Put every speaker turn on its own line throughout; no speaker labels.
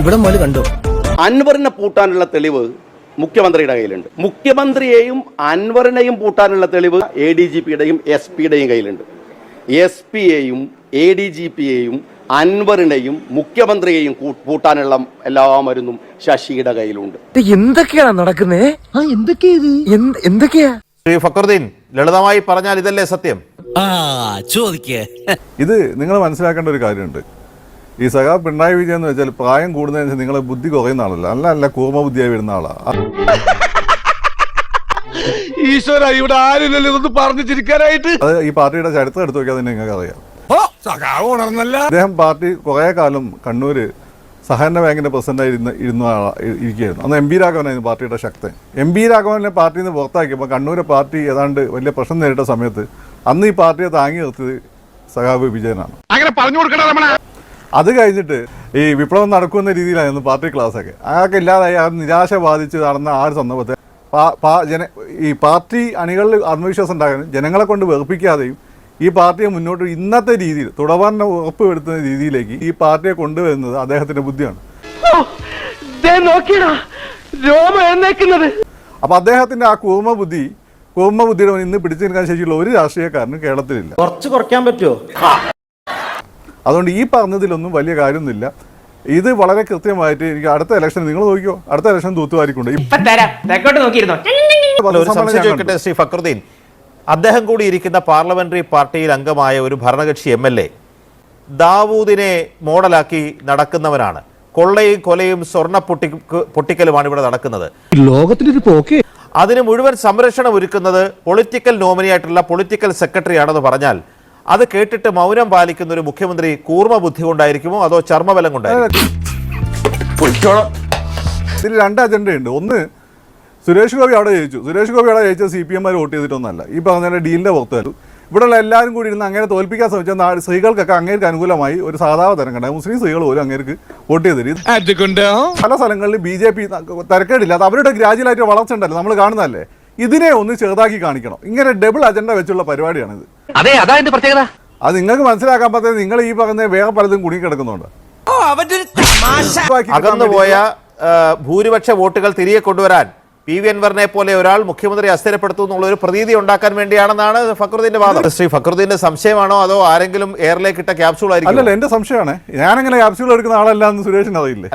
ഇവിടെ മുതൽ കണ്ടു?
അൻവറിനെ പൂട്ടാനുള്ള തെളിവ് മുഖ്യമന്ത്രിയുടെ കയ്യിലുണ്ട്. മുഖ്യമന്ത്രിയെയും അൻവറിനെയും പൂട്ടാനുള്ള തെളിവ് എ ഡി ജി പിയുടെയും എസ് പിയുടെയും കയ്യിലുണ്ട്. എസ് പിയെയും എ ഡി ജി പിയെയും അൻവറിനെയും മുഖ്യമന്ത്രിയെയും പൂട്ടാനുള്ള എല്ലാ മരുന്നും ശശിയുടെ കയ്യിലുണ്ട്.
എന്തൊക്കെയാണ് നടക്കുന്നത് ആ എന്തൊക്കെയാ ഇത്? എന്തൊക്കെയാ?
ശ്രീ ഫക്രുദ്ദീൻ ലളിതമായി പറഞ്ഞാൽ ഇതല്ലേ സത്യം?
ആ ചോദിക്കേ.
ഇത് നിങ്ങൾ മനസ്സിലാക്കേണ്ട ഒരു കാര്യമുണ്ട്. ഈ സഖാ പിണറായി വിജയൻ എന്ന് വെച്ചാൽ പ്രായം കൂടുന്നതിന് നിങ്ങളെ ബുദ്ധി കുറയുന്ന ആളല്ല. അല്ല അല്ല കൂർമ്മ ബുദ്ധിയായി വരുന്ന ആളാ.
ഈശ്വര ഇവിടെ ആരില്ലല്ലോ ഇതൊന്നും പറഞ്ഞു ചിരിക്കാനായിട്ട്.
അത് ഈ പാർട്ടിയുടെ ചരിത്രം എടുത്തു നോക്കിയാൽ തന്നെ നിങ്ങൾക്ക് അറിയാം. അദ്ദേഹം പാർട്ടി കുറേ കാലം കണ്ണൂര് സഹകരണ ബാങ്കിന്റെ പ്രസിഡന്റായി ഇരുന്ന ഇരുന്ന ഇരിക്കുകയായിരുന്നു. അന്ന് എം പി രാഘവനായിരുന്നു പാർട്ടിയുടെ ശക്തൻ. എം പി രാഘവനെ പാർട്ടിയിൽ നിന്ന് പുറത്താക്കിയപ്പോൾ കണ്ണൂരെ പാർട്ടി ഏതാണ്ട് വലിയ പ്രശ്നം നേരിട്ട സമയത്ത് അന്ന് ഈ പാർട്ടിയെ താങ്ങി നിർത്തിയത് സഖാബ് വിജയനാണ്.
അങ്ങനെ പറഞ്ഞു കൊടുക്കണം
അത് കഴിഞ്ഞിട്ട് ഈ വിപ്ലവം നടക്കുന്ന രീതിയിലായിരുന്നു പാർട്ടി ക്ലാസ്സൊക്കെ. അയാൾക്ക് ഇല്ലാതായി ആ നിരാശ ബാധിച്ച് നടന്ന ആ ഒരു സന്ദർഭത്തെ ജന ഈ പാർട്ടി അണികളിൽ ആത്മവിശ്വാസം ഉണ്ടാകാനും ജനങ്ങളെ കൊണ്ട് വെറുപ്പിക്കാതെയും ഈ പാർട്ടിയെ മുന്നോട്ട് ഇന്നത്തെ രീതിയിൽ തുടർന്ന് ഉറപ്പ് വരുത്തുന്ന രീതിയിലേക്ക് ഈ പാർട്ടിയെ കൊണ്ടുവരുന്നത് അദ്ദേഹത്തിന്റെ ബുദ്ധിയാണ്.
നോക്കിയടാ രോമ എന്നേക്കുന്നത്
അപ്പൊ അദ്ദേഹത്തിന്റെ ആ കൂർമ്മ ബുദ്ധി കൂർമ്മ ബുദ്ധിയുടെ ഇന്ന് പിടിച്ചു നിൽക്കാൻ ശേഷിയുള്ള ഒരു രാഷ്ട്രീയക്കാരനും കേരളത്തിലില്ല.
കുറച്ച് കുറയ്ക്കാൻ പറ്റുമോ
അതുകൊണ്ട് ഈ പറഞ്ഞതിലൊന്നും വലിയ കാര്യമൊന്നുമില്ല. ഇത് വളരെ കൃത്യമായിട്ട് എനിക്ക് അടുത്ത ഇലക്ഷൻ നിങ്ങൾ നോക്കിയോ അടുത്ത ഇലക്ഷൻ തൂത്തുവാരിക്കൊണ്ട്.
ചോദിക്കട്ടെ ശ്രീ ഫക്രുദ്ദീൻ. അദ്ദേഹം കൂടി ഇരിക്കുന്ന പാർലമെന്ററി പാർട്ടിയിൽ അംഗമായ ഒരു ഭരണകക്ഷി എം എൽ എ ദാവൂദിനെ മോഡലാക്കി നടക്കുന്നവനാണ്. കൊള്ളയും കൊലയും സ്വർണ പൊട്ടി പൊട്ടിക്കലുമാണ് ഇവിടെ നടക്കുന്നത്.
ലോകത്തിലൊരു പോക്കെ.
അതിന് മുഴുവൻ സംരക്ഷണം ഒരുക്കുന്നത് പൊളിറ്റിക്കൽ നോമിനിയായിട്ടുള്ള പൊളിറ്റിക്കൽ സെക്രട്ടറി ആണെന്ന് പറഞ്ഞാൽ അത് കേട്ടിട്ട് മൗനം പാലിക്കുന്ന ഒരു മുഖ്യമന്ത്രി കൂർമ്മ ബുദ്ധി കൊണ്ടായിരിക്കുമോ? അതോ ചർമ്മബലം കൊണ്ടായിരിക്കും
ഇതിൽ രണ്ട് അജണ്ടയുണ്ട്. ഒന്ന് സുരേഷ് ഗോപി അവിടെ ജയിച്ചു. സുരേഷ് ഗോപി അവിടെ ജയിച്ചത് സി പി എംമാർ വോട്ട് ചെയ്തിട്ടൊന്നല്ല ഈ പറഞ്ഞ ഡീലിന്റെ വരും ഇവിടെയുള്ള എല്ലാവരും കൂടി ഇരുന്ന് അങ്ങനെ തോൽപ്പിക്കാൻ ശ്രമിച്ച സ്ത്രീകൾക്കൊക്കെ അങ്ങേർക്ക് അനുകൂലമായി ഒരു സാധാരണ തരം കണ്ടായി മുസ്ലിം സ്ത്രീകൾ പോലും അങ്ങേർക്ക് വോട്ട്
ചെയ്തിരുന്നു
പല സ്ഥലങ്ങളിൽ ബി ജെ പി തിരക്കേടില്ല. അത് അവരുടെ ഗ്രാജുവലായിട്ട് വളർച്ച ഉണ്ടല്ലോ നമ്മൾ കാണുന്നതല്ലേ? ഇതിനെ ഒന്ന് ചെറുതാക്കി കാണിക്കണം. ഇങ്ങനെ ഡബിൾ അജണ്ട വെച്ചുള്ള പരിപാടിയാണിത്.
അതെ അതാ എന്റെ പ്രത്യേകത.
അത് നിങ്ങൾക്ക് മനസ്സിലാക്കാൻ പറ്റുന്നത് നിങ്ങൾ ഈ പറഞ്ഞ വേറെ പലതും കുടുങ്ങി കിടക്കുന്നുണ്ട്.
അകന്നുപോയ ഭൂരിപക്ഷ വോട്ടുകൾ തിരികെ കൊണ്ടുവരാൻ പി വി അൻവറിനെ പോലെ ഒരാൾ മുഖ്യമന്ത്രി അസ്ഥിരപ്പെടുത്തും എന്നുള്ള ഒരു പ്രതീതി ഉണ്ടാക്കാൻ വേണ്ടിയാണെന്നാണ് ഫക്രുദ്ദീന്റെ വാദം. ശ്രീ ഫക്രുദ്ദീന്റെ സംശയമാണോ അതോ ആരെങ്കിലും എയറിലേക്ക് ഇട്ട ക്യാപ്സൂൾ
അല്ലല്ല
ആയിരിക്കും
എന്റെ സംശയമാണ്. ഞാനങ്ങനെ ക്യാപ്സ്യൂൾ എടുക്കുന്ന ആളല്ല എന്ന് സുരേഷിന് അറിയില്ലേ?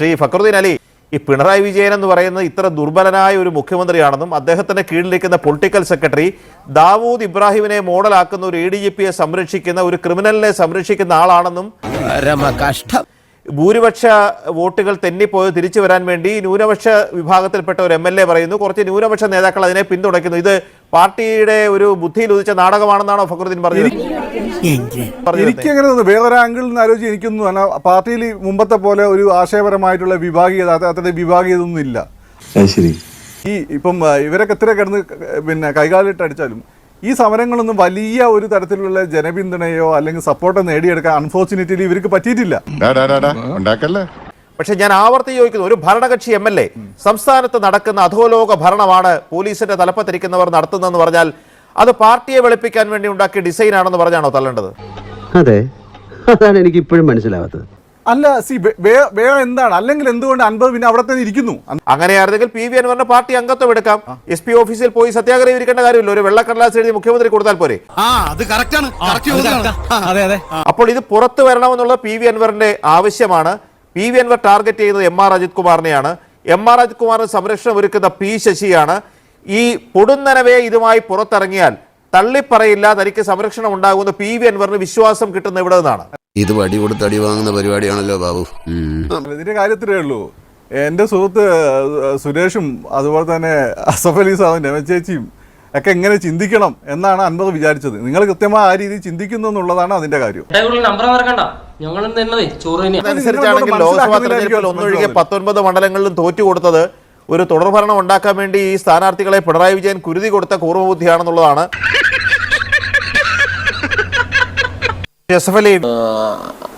ശ്രീ ഫക്രുദ്ദീൻ അലി ഈ പിണറായി വിജയൻ എന്ന് പറയുന്നത് ഇത്ര ദുർബലനായ ഒരു മുഖ്യമന്ത്രിയാണെന്നും അദ്ദേഹത്തിന്റെ കീഴിലിരിക്കുന്ന പൊളിറ്റിക്കൽ സെക്രട്ടറി ദാവൂദ് ഇബ്രാഹിമിനെ മോഡലാക്കുന്ന ഒരു എ ഡി ജി പിയെ സംരക്ഷിക്കുന്ന ഒരു ക്രിമിനലിനെ സംരക്ഷിക്കുന്ന ആളാണെന്നും ഭൂരിപക്ഷ വോട്ടുകൾ തെന്നിപ്പോയത് തിരിച്ചു വരാൻ വേണ്ടി ന്യൂനപക്ഷ വിഭാഗത്തിൽപ്പെട്ട ഒരു എം എൽ എ പറയുന്നു. കുറച്ച് ന്യൂനപക്ഷ നേതാക്കൾ അതിനെ പിന്തുണയ്ക്കുന്നു. ഇത് പാർട്ടിയുടെ ഒരു ബുദ്ധിയിൽ ഉദിച്ച നാടകമാണെന്നാണോ ഫക്രുദ്ദീൻ പറഞ്ഞത്? എനിക്കങ്ങനെ
എനിക്ക് അങ്ങനെ തോന്നുന്നു. വേറൊരു ആംഗിളിൽ നിന്ന് ആലോചിച്ച് എനിക്കൊന്നും അല്ല. പാർട്ടിയിൽ മുമ്പത്തെ പോലെ ഒരു ആശയപരമായിട്ടുള്ള വിഭാഗീയത അത് അത്ര വിഭാഗീയത ഒന്നും ഇല്ല
ശരി.
ഈ ഇപ്പം ഇവരൊക്കെ എത്ര കിടന്ന് പിന്നെ കൈകാലിട്ട് അടിച്ചാലും ഈ സമരങ്ങളൊന്നും വലിയ ഒരു തരത്തിലുള്ള ജനപിന്തുണയോ അല്ലെങ്കിൽ സപ്പോർട്ടോ നേടിയെടുക്കാൻ അൺഫോർച്ചുനേറ്റ്ലി ഇവർക്ക് പറ്റിയിട്ടില്ല.
ഉണ്ടാക്കല്ലേ?
പക്ഷെ ഞാൻ ആവർത്തി ചോദിക്കുന്നു ഒരു ഭരണകക്ഷി എം എൽ എ സംസ്ഥാനത്ത് നടക്കുന്ന അധോലോക ഭരണമാണ് പോലീസിന്റെ തലപ്പത്തിരിക്കുന്നവർ നടത്തുന്നതെന്ന് പറഞ്ഞാൽ അത് പാർട്ടിയെ വെളുപ്പിക്കാൻ വേണ്ടി ഉണ്ടാക്കിയ ഡിസൈൻ ആണെന്ന് പറഞ്ഞാണോ തള്ളേണ്ടത്?
അതെ. അതാണ് എനിക്ക് ഇപ്പോഴും മനസ്സിലാവാത്തത്.
അല്ല സി വേറെ എന്താണ്? അല്ലെങ്കിൽ എന്തുകൊണ്ട് അൻപത് പിന്നെ അവിടെ തന്നെ ഇരിക്കുന്നു?
അങ്ങനെയായിരുന്നെങ്കിൽ പി വി അൻവറിന്റെ പാർട്ടി അംഗത്വം എടുക്കാം. എസ് പി ഓഫീസിൽ പോയി സത്യാഗ്രഹം ഇരിക്കേണ്ട കാര്യമില്ല. ഒരു വെള്ളക്കടലാസ് എഴുതി മുഖ്യമന്ത്രി കൊടുത്താൽ പോരെ.
ആ അത് കറക്റ്റ് ആണ്. അതെ അതെ.
അപ്പോൾ ഇത് പുറത്തു വരണമെന്നുള്ള പി വി അൻവറിന്റെ ആവശ്യമാണ്. പി വി അൻവർ ടാർഗറ്റ് ചെയ്യുന്നത് എം ആർ അജിത് കുമാറിനെയാണ്. എം ആർ അജിത് കുമാറിന് സംരക്ഷണം ഒരുക്കുന്ന പി ശശിയാണ്. ഈ പൊടുന്നനവേ ഇതുമായി പുറത്തിറങ്ങിയാൽ തള്ളിപ്പറയില്ല തനിക്ക് സംരക്ഷണം ഉണ്ടാകുന്ന പി വി അൻവറിന് വിശ്വാസം കിട്ടുന്ന ഇവിടെ നിന്നാണ്.
ഇത് വടി കൊടുത്ത് അടി വാങ്ങുന്ന പരിപാടിയാണല്ലോ ബാബു.
ഇതിന്റെ കാര്യത്തിലേ ഉള്ളൂ. എന്റെ സുഹൃത്ത് സുരേഷും അതുപോലെ തന്നെ അസഫ് അലി സാബും രമചേച്ചിയും ഒക്കെ എങ്ങനെ ചിന്തിക്കണം എന്നാണ് അൻപത് വിചാരിച്ചത്. നിങ്ങൾ കൃത്യമായി ആ രീതിയിൽ ചിന്തിക്കുന്നു എന്നുള്ളതാണ് അതിന്റെ കാര്യം.
നമ്പർ മറക്കണ്ട.
അതനുസരിച്ചാണെങ്കിൽ ലോക്സഭാ തെരഞ്ഞെടുപ്പിൽ ഒന്നൊഴികെ. പത്തൊൻപത് മണ്ഡലങ്ങളിലും തോറ്റു കൊടുത്തത് ഒരു തുടർഭരണം ഉണ്ടാക്കാൻ വേണ്ടി ഈ സ്ഥാനാർത്ഥികളെ പിണറായി വിജയൻ കുരുതി കൊടുത്ത കൂർമ്മബുദ്ധിയാണെന്നുള്ളതാണ്.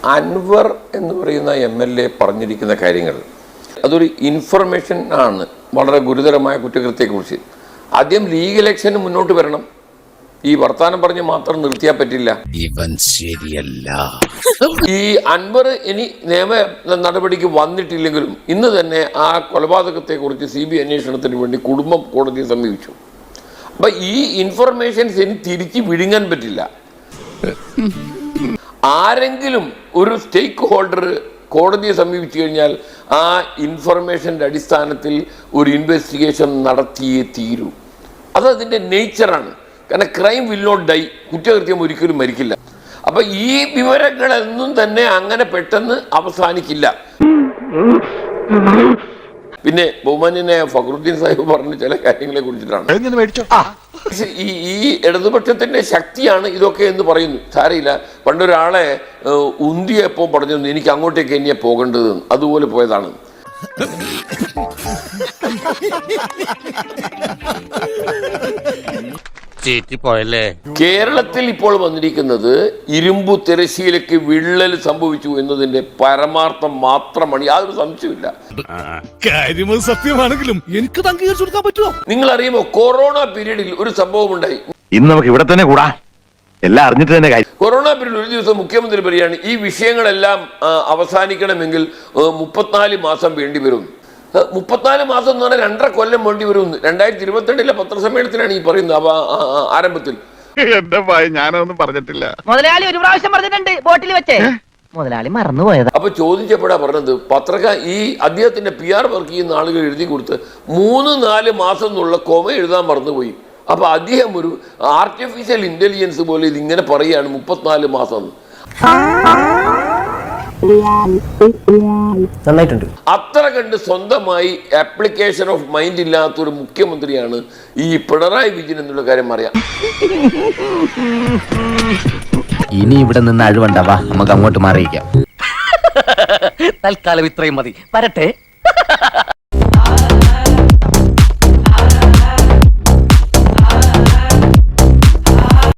അൻവർ എന്ന് പറയുന്ന എം എൽ എ പറഞ്ഞിരിക്കുന്ന കാര്യങ്ങൾ അതൊരു ഇൻഫർമേഷൻ ആണ്. വളരെ ഗുരുതരമായ കുറ്റകൃത്യത്തെക്കുറിച്ച്. ആദ്യം ലീഗ് ഇലക്ഷന് മുന്നോട്ട് വരണം. ഈ വർത്താനം പറഞ്ഞ് മാത്രം നിർത്തിയാ പറ്റില്ല.
ഇവൻ ശരിയല്ല.
ഈ അൻവർ ഇനി നിയമ നടപടിക്ക് വന്നിട്ടില്ലെങ്കിലും ഇന്ന് തന്നെ ആ കൊലപാതകത്തെ കുറിച്ച് സി ബി അന്വേഷണത്തിന് വേണ്ടി കുടുംബം കോടതിയെ സമീപിച്ചു. അപ്പൊ ഈ ഇൻഫർമേഷൻസ് ഇനി തിരിച്ച് വിഴുങ്ങാൻ പറ്റില്ല. ആരെങ്കിലും ഒരു സ്റ്റേക്ക് ഹോൾഡർ കോടതിയെ സമീപിച്ചു കഴിഞ്ഞാൽ ആ ഇൻഫർമേഷന്റെ അടിസ്ഥാനത്തിൽ ഒരു ഇൻവെസ്റ്റിഗേഷൻ നടത്തിയേ തീരൂ. അത് അതിന്റെ നേച്ചറാണ് കാരണം ക്രൈം വിൽ നോട്ട് ഡൈ കുറ്റകൃത്യം ഒരിക്കലും മരിക്കില്ല. അപ്പൊ ഈ വിവരങ്ങളൊന്നും തന്നെ അങ്ങനെ പെട്ടെന്ന് അവസാനിക്കില്ല. പിന്നെ ബഹുമാന്യനെ ഫഖറുദ്ദീൻ സാഹിബ് പറഞ്ഞ ചില കാര്യങ്ങളെ കുറിച്ചിട്ടാണ്. ഈ ഈ ഇടതുപക്ഷത്തിന്റെ ശക്തിയാണ് ഇതൊക്കെ എന്ന് പറയുന്നു. സാരയില്ല പണ്ടൊരാളെ ഉന്തിയപ്പോ പറഞ്ഞു എനിക്ക് അങ്ങോട്ടേക്ക് എന്നെ പോകേണ്ടത്. അതുപോലെ പോയതാണ്.
ചീറ്റിപ്പോയല്ലേ
കേരളത്തിൽ ഇപ്പോൾ വന്നിരിക്കുന്നത് ഇരുമ്പു തിരശ്ശീലക്ക് വിള്ളൽ സംഭവിച്ചു എന്നതിന്റെ പരമാർത്ഥം മാത്രമാണ്. യാതൊരു സംശയമില്ല
കാര്യം സത്യമാണെങ്കിലും എനിക്ക് അംഗീകരിച്ചു കൊടുക്കാൻ പറ്റുമോ?
നിങ്ങൾ അറിയുമോ കൊറോണ പീരീഡിൽ ഒരു സംഭവം ഉണ്ടായി
ഇന്ന് നമുക്ക് ഇവിടെ തന്നെ കൂടാ. എല്ലാം അറിഞ്ഞിട്ട് തന്നെ കാര്യം.
കൊറോണ പീരീഡ് ഒരു ദിവസം മുഖ്യമന്ത്രി പറയുകയാണ് ഈ വിഷയങ്ങളെല്ലാം അവസാനിക്കണമെങ്കിൽ മുപ്പത്തിനാല് മാസം വേണ്ടി വരും. ആ, മുപ്പത്തിനാല് മാസം എന്ന് പറഞ്ഞാൽ രണ്ടര കൊല്ലം വേണ്ടി വരും രണ്ടായിരത്തി ഇരുപത്തിരണ്ടിലെ പത്രസമ്മേളനത്തിലാണ് ഈ പറയുന്നത് ആരംഭത്തിൽ.
എന്റെ ഭയ? ഞാനൊന്നും പറഞ്ഞിട്ടില്ല.
മുതലാളി ഒരു പ്രാവശ്യം പറഞ്ഞിട്ടുണ്ട് ബോട്ടിൽ വെച്ചേ. മുതലാളി മറന്നുപോയത്.
അപ്പൊ ചോദിച്ചപ്പോഴാ പറഞ്ഞത് പത്രക ഈ അദ്ദേഹത്തിന്റെ പി ആർ വർക്ക് ചെയ്യുന്ന ആളുകൾ എഴുതി കൊടുത്ത് മൂന്ന് നാല് മാസം എന്നുള്ള കൊമ എഴുതാൻ മറന്നുപോയി. അപ്പൊ അദ്ദേഹം ഒരു ആർട്ടിഫിഷ്യൽ ഇന്റലിജൻസ് പോലെ ഇതിങ്ങനെ പറയാണ് മുപ്പത്തിനാല് മാസം എന്ന്.
നന്നായിട്ടുണ്ട്.
അത്ര കണ്ട് സ്വന്തമായി ആപ്ലിക്കേഷൻ ഓഫ് മൈൻഡ് ഇല്ലാത്ത ഒരു മുഖ്യമന്ത്രിയാണ് ഈ പിണറായി വിജയൻ എന്നുള്ള കാര്യം അറിയാം.
ഇനി ഇവിടെ നിന്ന് അഴിവണ്ടാവാ. നമുക്ക് അങ്ങോട്ട് മാറിയിക്കാം
തൽക്കാലം ഇത്രയും മതി. വരട്ടെ.